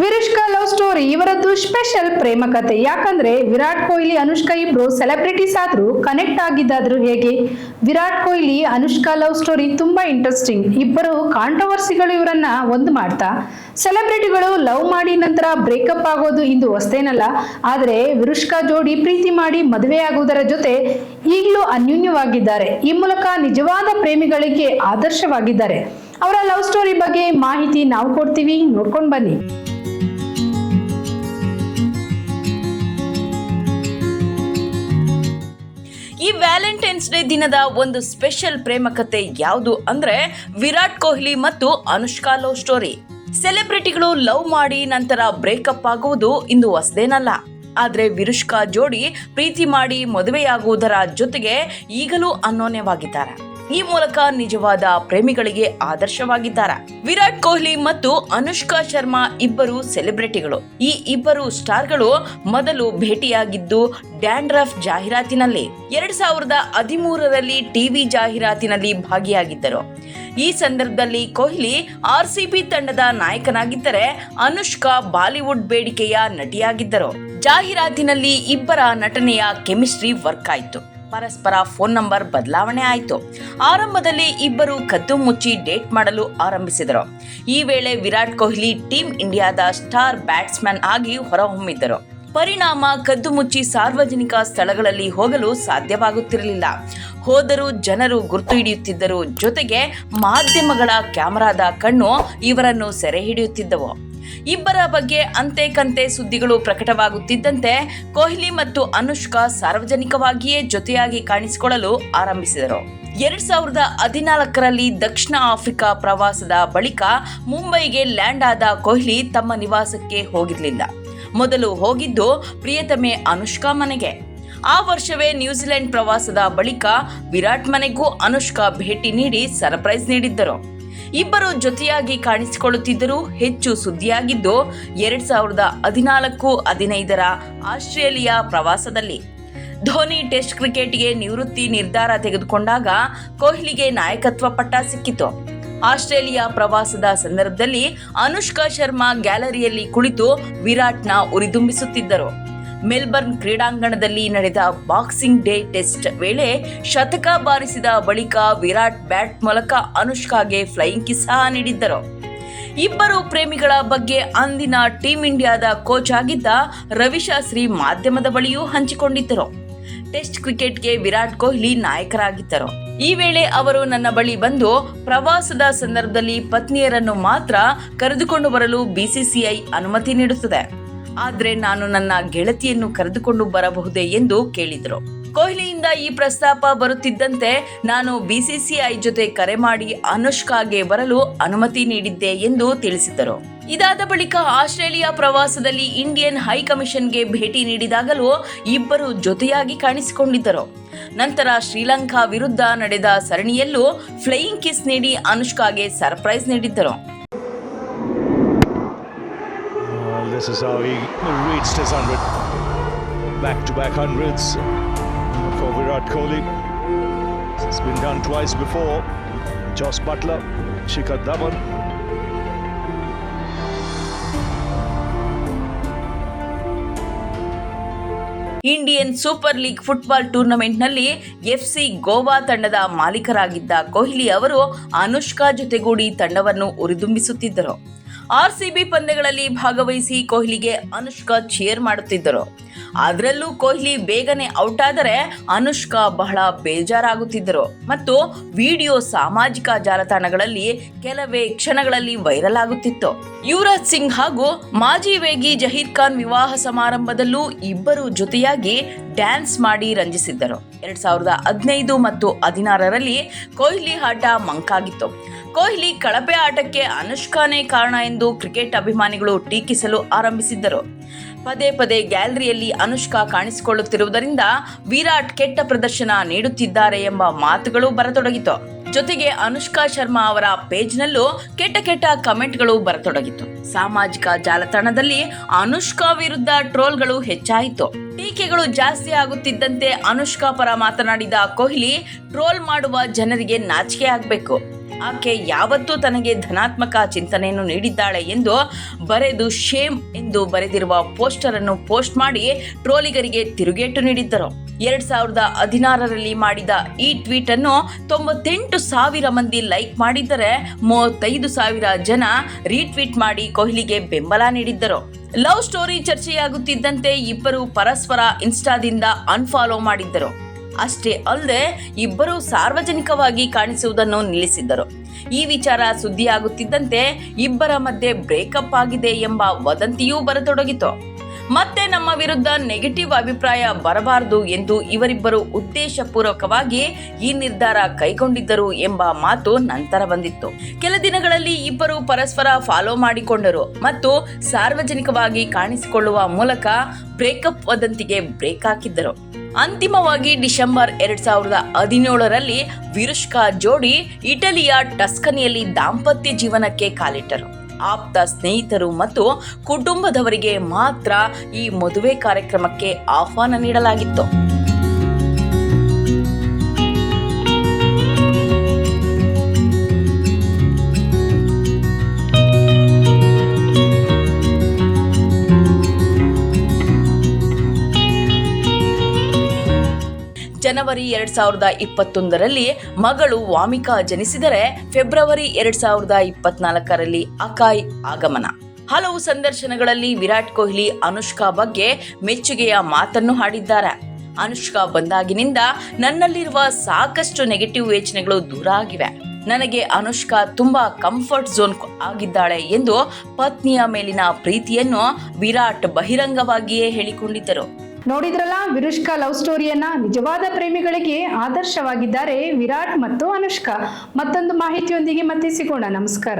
Virushka love story ಇವರದ್ದು special ಪ್ರೇಮ ಕತೆ. ಯಾಕಂದ್ರೆ ವಿರಾಟ್ ಕೊಹ್ಲಿ, ಅನುಷ್ಕಾ ಇಬ್ರು ಸೆಲೆಬ್ರಿಟೀಸ್ ಆದ್ರೂ ಕನೆಕ್ಟ್ ಆಗಿದ್ದಾದ್ರು ಹೇಗೆ? ವಿರಾಟ್ ಕೊಹ್ಲಿ, ಅನುಷ್ಕಾ ಲವ್ ಸ್ಟೋರಿ ತುಂಬಾ ಇಂಟ್ರೆಸ್ಟಿಂಗ್. ಇಬ್ಬರು ಕಾಂಟ್ರವರ್ಸಿಗಳು ಇವರನ್ನ ಒಂದು ಮಾಡ್ತಾ. ಸೆಲೆಬ್ರಿಟಿಗಳು ಲವ್ ಮಾಡಿ ನಂತರ ಬ್ರೇಕಪ್ ಆಗೋದು ಇಂದು ಹೊಸ್ತೇನಲ್ಲ ಆದ್ರೆ ವಿರುಷ್ಕಾ ಜೋಡಿ ಪ್ರೀತಿ ಮಾಡಿ ಮದುವೆ ಆಗುವುದರ ಜೊತೆ ಈಗಲೂ ಅನ್ಯೂನ್ಯವಾಗಿದ್ದಾರೆ. ಈ ಮೂಲಕ ನಿಜವಾದ ಪ್ರೇಮಿಗಳಿಗೆ ಆದರ್ಶವಾಗಿದ್ದಾರೆ. ಅವರ ಲವ್ ಸ್ಟೋರಿ ಬಗ್ಗೆ ಮಾಹಿತಿ ನಾವು ಕೊಡ್ತೀವಿ. ನೋಡ್ಕೊಂಡು ಬನ್ನಿ. ವ್ಯಾಲೆಂಟೈನ್ಸ್ ಡೇ ದಿನದ ಒಂದು ಸ್ಪೆಷಲ್ ಪ್ರೇಮ ಕಥೆ ಯಾವುದು ಅಂದ್ರೆ ವಿರಾಟ್ ಕೊಹ್ಲಿ ಮತ್ತು ಅನುಷ್ಕಾ ಲವ್ ಸ್ಟೋರಿ. ಸೆಲೆಬ್ರಿಟಿಗಳು ಲವ್ ಮಾಡಿ ನಂತರ ಬ್ರೇಕಪ್ ಆಗುವುದು ಇಂದು ಹೊಸದೇನಲ್ಲ. ಆದ್ರೆ ವಿರುಷ್ಕಾ ಜೋಡಿ ಪ್ರೀತಿ ಮಾಡಿ ಮದುವೆಯಾಗುವುದರ ಜೊತೆಗೆ ಈಗಲೂ ಅನ್ಯೋನ್ಯವಾಗಿದ್ದಾರೆ ಈ ಮೂಲಕ ನಿಜವಾದ ಪ್ರೇಮಿಗಳಿಗೆ ಆದರ್ಶವಾಗಿದ್ದಾರೆ. ವಿರಾಟ್ ಕೊಹ್ಲಿ ಮತ್ತು ಅನುಷ್ಕಾ ಶರ್ಮಾ ಇಬ್ಬರು ಸೆಲೆಬ್ರಿಟಿಗಳು. ಈ ಇಬ್ಬರು ಸ್ಟಾರ್ಗಳು ಮೊದಲು ಭೇಟಿಯಾಗಿದ್ದು ಡ್ಯಾಂಡ್ರಫ್ ಜಾಹೀರಾತಿನಲ್ಲಿ. ಎರಡ್ ಸಾವಿರದ ಹದಿಮೂರರಲ್ಲಿ ಟಿವಿ ಜಾಹೀರಾತಿನಲ್ಲಿ ಭಾಗಿಯಾಗಿದ್ದರು. ಈ ಸಂದರ್ಭದಲ್ಲಿ ಕೊಹ್ಲಿ ಆರ್ ಸಿಬಿ ತಂಡದ ನಾಯಕನಾಗಿದ್ದರೆ ಅನುಷ್ಕಾ ಬಾಲಿವುಡ್ ಬೇಡಿಕೆಯ ನಟಿಯಾಗಿದ್ದರು. ಜಾಹೀರಾತಿನಲ್ಲಿ ಇಬ್ಬರ ನಟನೆಯ ಕೆಮಿಸ್ಟ್ರಿ ವರ್ಕ್ ಆಯಿತು. ಪರಸ್ಪರ ಫೋನ್ ನಂಬರ್ ಬದಲಾವಣೆ ಆಯಿತು. ಆರಂಭದಲ್ಲಿ ಇಬ್ಬರು ಕದ್ದು ಮುಚ್ಚಿ ಡೇಟ್ ಮಾಡಲು ಆರಂಭಿಸಿದರು. ಈ ವೇಳೆ ವಿರಾಟ್ ಕೊಹ್ಲಿ ಟೀಮ್ ಇಂಡಿಯಾದ ಸ್ಟಾರ್ ಬ್ಯಾಟ್ಸ್ಮನ್ ಆಗಿ ಹೊರಹೊಮ್ಮಿದ್ದರು. ಪರಿಣಾಮ ಕದ್ದು ಮುಚ್ಚಿ ಸಾರ್ವಜನಿಕ ಸ್ಥಳಗಳಲ್ಲಿ ಹೋಗಲು ಸಾಧ್ಯವಾಗುತ್ತಿರಲಿಲ್ಲ. ಹೋದರೂ ಜನರು ಗುರ್ತು ಹಿಡಿಯುತ್ತಿದ್ದರು. ಜೊತೆಗೆ ಮಾಧ್ಯಮಗಳ ಕ್ಯಾಮರಾದ ಕಣ್ಣು ಇವರನ್ನು ಸೆರೆ ಹಿಡಿಯುತ್ತಿದ್ದವು. ಇಬ್ಬರ ಬಗ್ಗೆ ಅಂತೆ ಕಂತೆ ಸುದ್ದಿಗಳು ಪ್ರಕಟವಾಗುತ್ತಿದ್ದಂತೆ ಕೊಹ್ಲಿ ಮತ್ತು ಅನುಷ್ಕಾ ಸಾರ್ವಜನಿಕವಾಗಿಯೇ ಜೊತೆಯಾಗಿ ಕಾಣಿಸಿಕೊಳ್ಳಲು ಆರಂಭಿಸಿದರು. ಎರಡ್ ಸಾವಿರದ ಹದಿನಾಲ್ಕರಲ್ಲಿ ದಕ್ಷಿಣ ಆಫ್ರಿಕಾ ಪ್ರವಾಸದ ಬಳಿಕ ಮುಂಬೈಗೆ ಲ್ಯಾಂಡ್ ಆದ ಕೊಹ್ಲಿ ತಮ್ಮ ನಿವಾಸಕ್ಕೆ ಹೋಗಿರಲಿಲ್ಲ. ಮೊದಲು ಹೋಗಿದ್ದು ಪ್ರಿಯತಮೆ ಅನುಷ್ಕಾ ಮನೆಗೆ. ಆ ವರ್ಷವೇ ನ್ಯೂಜಿಲೆಂಡ್ ಪ್ರವಾಸದ ಬಳಿಕ ವಿರಾಟ್ ಮನೆಗೂ ಅನುಷ್ಕಾ ಭೇಟಿ ನೀಡಿ ಸರ್ಪ್ರೈಸ್ ನೀಡಿದ್ದರು. ಇಬ್ಬರು ಜೊತೆಯಾಗಿ ಕಾಣಿಸಿಕೊಳ್ಳುತ್ತಿದ್ದರೂ ಹೆಚ್ಚು ಸುದ್ದಿಯಾಗಿದ್ದು, ಎರಡ್ ಸಾವಿರದ ಹದಿನಾಲ್ಕು ಹದಿನೈದರ ಆಸ್ಟ್ರೇಲಿಯಾ ಪ್ರವಾಸದಲ್ಲಿ. ಧೋನಿ ಟೆಸ್ಟ್ ಕ್ರಿಕೆಟ್ಗೆ ನಿವೃತ್ತಿ ನಿರ್ಧಾರ ತೆಗೆದುಕೊಂಡಾಗ ಕೊಹ್ಲಿಗೆ ನಾಯಕತ್ವ ಪಟ್ಟ ಸಿಕ್ಕಿತು. ಆಸ್ಟ್ರೇಲಿಯಾ ಪ್ರವಾಸದ ಸಂದರ್ಭದಲ್ಲಿ ಅನುಷ್ಕಾ ಶರ್ಮಾ ಗ್ಯಾಲರಿಯಲ್ಲಿ ಕುಳಿತು ವಿರಾಟ್ನ ಉರಿದುಂಬಿಸುತ್ತಿದ್ದರು. ಮೆಲ್ಬರ್ನ್ ಕ್ರೀಡಾಂಗಣದಲ್ಲಿ ನಡೆದ ಬಾಕ್ಸಿಂಗ್ ಡೇ ಟೆಸ್ಟ್ ವೇಳೆ ಶತಕ ಬಾರಿಸಿದ ಬಳಿಕ ವಿರಾಟ್ ಬ್ಯಾಟ್ ಮೂಲಕ ಅನುಷ್ಕಾಗೆ ಫ್ಲೈಯಿಂಗ್ ಕಿಸ್ ಸಹ ನೀಡಿದ್ದರು. ಇಬ್ಬರು ಪ್ರೇಮಿಗಳ ಬಗ್ಗೆ ಅಂದಿನ ಟೀಂ ಇಂಡಿಯಾದ ಕೋಚ್ ಆಗಿದ್ದ ರವಿಶಾಸ್ತ್ರಿ ಮಾಧ್ಯಮದ ಬಳಿಯೂ ಹಂಚಿಕೊಂಡಿದ್ದರು. ಟೆಸ್ಟ್ ಕ್ರಿಕೆಟ್ಗೆ ವಿರಾಟ್ ಕೊಹ್ಲಿ ನಾಯಕರಾಗಿದ್ದರು. ಈ ವೇಳೆ ಅವರು ನನ್ನ ಬಳಿ ಬಂದು ಪ್ರವಾಸದ ಸಂದರ್ಭದಲ್ಲಿ ಪತ್ನಿಯರನ್ನು ಮಾತ್ರ ಕರೆದುಕೊಂಡು ಬರಲು ಬಿಸಿಸಿಐ ಅನುಮತಿ ನೀಡುತ್ತದೆ. ಆದ್ರೆ ನಾನು ನನ್ನ ಗೆಳತಿಯನ್ನು ಕರೆದುಕೊಂಡು ಬರಬಹುದೇ ಎಂದು ಕೇಳಿದರು. ಕೊಹ್ಲಿಯಿಂದ ಈ ಪ್ರಸ್ತಾಪ ಬರುತ್ತಿದ್ದಂತೆ ನಾನು ಬಿಸಿಸಿಐ ಜೊತೆ ಕರೆ ಮಾಡಿ ಅನುಷ್ಕಾಗೆ ಬರಲು ಅನುಮತಿ ನೀಡಿದ್ದೆ ಎಂದು ತಿಳಿಸಿದರು ಇದಾದ ಬಳಿಕ ಆಸ್ಟ್ರೇಲಿಯಾ ಪ್ರವಾಸದಲ್ಲಿ ಇಂಡಿಯನ್ ಹೈಕಮಿಷನ್ಗೆ ಭೇಟಿ ನೀಡಿದಾಗಲೂ ಇಬ್ಬರು ಜೊತೆಯಾಗಿ ಕಾಣಿಸಿಕೊಂಡಿದ್ದರು. ನಂತರ ಶ್ರೀಲಂಕಾ ವಿರುದ್ಧ ನಡೆದ ಸರಣಿಯಲ್ಲೂ ಫ್ಲೈಯಿಂಗ್ ಕಿಸ್ ನೀಡಿ ಅನುಷ್ಕಾಗೆ ಸರ್ಪ್ರೈಸ್ ನೀಡಿದ್ದರು. This is how he reached his 100. Back to back hundreds for Virat Kohli. It's been done twice before. Joss Butler, Shikhar Dhawan. Indian super league football ಟೂರ್ನಮೆಂಟ್ನಲ್ಲಿ FC Goa ತಂಡದ ಮಾಲೀಕರಾಗಿದ್ದ ಕೊಹ್ಲಿ ಅವರು ಅನುಷ್ಕಾ ಜೊತೆಗೂಡಿ ತಂಡವನ್ನು ಉರಿದುಂಬಿಸುತ್ತಿದ್ದರು ಆರ್ಸಿಬಿ ಪಂದ್ಯಗಳಲ್ಲಿ ಭಾಗವಹಿಸಿ ಕೊಹ್ಲಿಗೆ ಅನುಷ್ಕಾ ಚೇರ್ ಮಾಡುತ್ತಿದ್ದರು. ಅದರಲ್ಲೂ ಕೊಹ್ಲಿ ಬೇಗನೆ ಔಟ್ ಆದರೆ ಅನುಷ್ಕಾ ಬಹಳ ಬೇಜಾರಾಗುತ್ತಿದ್ದರು. ಮತ್ತು ವಿಡಿಯೋ ಸಾಮಾಜಿಕ ಜಾಲತಾಣಗಳಲ್ಲಿ ಕೆಲವೇ ಕ್ಷಣಗಳಲ್ಲಿ ವೈರಲ್ ಆಗುತ್ತಿತ್ತು. ಯುವರಾಜ್ ಸಿಂಗ್ ಹಾಗೂ ಮಾಜಿ ವೇಗಿ ಜಹೀರ್ ಖಾನ್ ವಿವಾಹ ಸಮಾರಂಭದಲ್ಲೂ ಇಬ್ಬರು ಜೊತೆಯಾಗಿ ಡ್ಯಾನ್ಸ್ ಮಾಡಿ ರಂಜಿಸಿದ್ದರು. ಎರಡ್ ಸಾವಿರದ ಹದಿನೈದು ಮತ್ತು ಹದಿನಾರರಲ್ಲಿ ಕೊಹ್ಲಿ ಆಟ ಮಂಕಾಗಿತ್ತು. ಕೊಹ್ಲಿ ಕಳಪೆ ಆಟಕ್ಕೆ ಅನುಷ್ಕಾನೇ ಕಾರಣ ಎಂದು ಕ್ರಿಕೆಟ್ ಅಭಿಮಾನಿಗಳು ಟೀಕಿಸಲು ಆರಂಭಿಸಿದ್ದರು. ಪದೇ ಪದೇ ಗ್ಯಾಲರಿಯಲ್ಲಿ ಅನುಷ್ಕಾ ಕಾಣಿಸಿಕೊಳ್ಳುತ್ತಿರುವುದರಿಂದ ವಿರಾಟ್ ಕೆಟ್ಟ ಪ್ರದರ್ಶನ ನೀಡುತ್ತಿದ್ದಾರೆ ಎಂಬ ಮಾತುಗಳು ಬರತೊಡಗಿತು. ಜೊತೆಗೆ ಅನುಷ್ಕಾ ಶರ್ಮಾ ಅವರ ಪೇಜ್ನಲ್ಲೂ ಕೆಟ್ಟ ಕೆಟ್ಟ ಕಮೆಂಟ್ಗಳು ಬರತೊಡಗಿತು. ಸಾಮಾಜಿಕ ಜಾಲತಾಣದಲ್ಲಿ ಅನುಷ್ಕಾ ವಿರುದ್ಧ ಟ್ರೋಲ್ಗಳು ಹೆಚ್ಚಾಯಿತು. ಟೀಕೆಗಳು ಜಾಸ್ತಿ ಆಗುತ್ತಿದ್ದಂತೆ ಅನುಷ್ಕಾ ಪರ ಮಾತನಾಡಿದ ಕೊಹ್ಲಿ, ಟ್ರೋಲ್ ಮಾಡುವ ಜನರಿಗೆ ನಾಚಿಕೆ ಆಗಬೇಕು. ಆಕೆ ಯಾವತ್ತೂ ತನಗೆ ಧನಾತ್ಮಕ ಚಿಂತನೆಯನ್ನು ನೀಡಿದ್ದಾಳೆ ಎಂದು ಬರೆದು ಶೇಮ್ ಎಂದು ಬರೆದಿರುವ ಪೋಸ್ಟರ್ ಅನ್ನು ಪೋಸ್ಟ್ ಮಾಡಿ ಟ್ರೋಲಿಗರಿಗೆ ತಿರುಗೇಟು ನೀಡಿದ್ದರು. ಎರಡ್ ಸಾವಿರದ ಹದಿನಾರರಲ್ಲಿ ಮಾಡಿದ ಈ ಟ್ವೀಟ್ ಅನ್ನು ತೊಂಬತ್ತೆಂಟು ಸಾವಿರ ಮಂದಿ ಲೈಕ್ ಮಾಡಿದ್ದರೆ ಮೂವತ್ತೈದು ಸಾವಿರ ಜನ ರೀಟ್ವೀಟ್ ಮಾಡಿ ಕೊಹ್ಲಿಗೆ ಬೆಂಬಲ ನೀಡಿದ್ದರು. ಲವ್ ಸ್ಟೋರಿ ಚರ್ಚೆಯಾಗುತ್ತಿದ್ದಂತೆ ಇಬ್ಬರು ಪರಸ್ಪರ ಇನ್ಸ್ಟಾದಿಂದ ಅನ್ಫಾಲೋ ಮಾಡಿದ್ದರು. ಅಷ್ಟೇ ಅಲ್ಲದೆ ಇಬ್ಬರು ಸಾರ್ವಜನಿಕವಾಗಿ ಕಾಣಿಸುವುದನ್ನು ನಿಲ್ಲಿಸಿದ್ದರು. ಈ ವಿಚಾರ ಸುದ್ದಿಯಾಗುತ್ತಿದ್ದಂತೆ ಇಬ್ಬರ ಮಧ್ಯೆ ಬ್ರೇಕಪ್ ಆಗಿದೆ ಎಂಬ ವದಂತಿಯೂ ಬರತೊಡಗಿತು. ಮತ್ತೆ ನಮ್ಮ ವಿರುದ್ಧ ನೆಗೆಟಿವ್ ಅಭಿಪ್ರಾಯ ಬರಬಾರದು ಎಂದು ಇವರಿಬ್ಬರು ಉದ್ದೇಶಪೂರ್ವಕವಾಗಿ ಈ ನಿರ್ಧಾರ ಕೈಗೊಂಡಿದ್ದರು ಎಂಬ ಮಾತು ನಂತರ ಬಂದಿತ್ತು. ಕೆಲ ದಿನಗಳಲ್ಲಿ ಇಬ್ಬರು ಪರಸ್ಪರ ಫಾಲೋ ಮಾಡಿಕೊಂಡರು ಮತ್ತು ಸಾರ್ವಜನಿಕವಾಗಿ ಕಾಣಿಸಿಕೊಳ್ಳುವ ಮೂಲಕ ಬ್ರೇಕಪ್ ವದಂತಿಗೆ ಬ್ರೇಕ್ ಹಾಕಿದ್ದರು. ಅಂತಿಮವಾಗಿ ಡಿಸೆಂಬರ್ ಎರಡ್ ಸಾವಿರದ ಹದಿನೇಳರಲ್ಲಿ ವಿರುಷ್ಕಾ ಜೋಡಿ ಇಟಲಿಯ ಟಸ್ಕನಿಯಲ್ಲಿ ದಾಂಪತ್ಯ ಜೀವನಕ್ಕೆ ಕಾಲಿಟ್ಟರು. ಆಪ್ತ ಸ್ನೇಹಿತರು ಮತ್ತು ಕುಟುಂಬದವರಿಗೆ ಮಾತ್ರ ಈ ಮದುವೆ ಕಾರ್ಯಕ್ರಮಕ್ಕೆ ಆಹ್ವಾನ ನೀಡಲಾಗಿತ್ತು. ಜನವರಿ ಎರಡ್ ಸಾವಿರದ ಇಪ್ಪತ್ತೊಂದರಲ್ಲಿ ಮಗಳು ವಾಮಿಕಾ ಜನಿಸಿದರೆ ಫೆಬ್ರವರಿ ಎರಡ್ ಸಾವಿರದ ಇಪ್ಪತ್ನಾಲ್ಕರಲ್ಲಿ ಅಕಾಯ್ ಆಗಮನ. ಹಲವು ಸಂದರ್ಶನಗಳಲ್ಲಿ ವಿರಾಟ್ ಕೊಹ್ಲಿ, ಅನುಷ್ಕಾ ಬಗ್ಗೆ ಮೆಚ್ಚುಗೆಯ ಮಾತನ್ನು ಹಾಡಿದ್ದಾರೆ. ಅನುಷ್ಕಾ ಬಂದಾಗಿನಿಂದ ನನ್ನಲ್ಲಿರುವ ಸಾಕಷ್ಟು ನೆಗೆಟಿವ್ ಯೋಚನೆಗಳು ದೂರ ಆಗಿವೆ. ನನಗೆ ಅನುಷ್ಕಾ ತುಂಬಾ ಕಂಫರ್ಟ್ ಝೋನ್ ಆಗಿದ್ದಾಳೆ ಎಂದು ಪತ್ನಿಯ ಮೇಲಿನ ಪ್ರೀತಿಯನ್ನು ವಿರಾಟ್ ಬಹಿರಂಗವಾಗಿಯೇ ಹೇಳಿಕೊಂಡಿದ್ದರು. ನೋಡಿದ್ರಲ್ಲ, ವಿರುಷ್ಕಾ ಲವ್ ಸ್ಟೋರಿಯನ್ನ ನಿಜವಾದ ಪ್ರೇಮಿಗಳಿಗೆ ಆದರ್ಶವಾಗಿದ್ದಾರೆ ವಿರಾಟ್ ಮತ್ತು ಅನುಷ್ಕಾ. ಮತ್ತೊಂದು ಮಾಹಿತಿಯೊಂದಿಗೆ ಮತ್ತೆ ಸಿಗೋಣ ನಮಸ್ಕಾರ.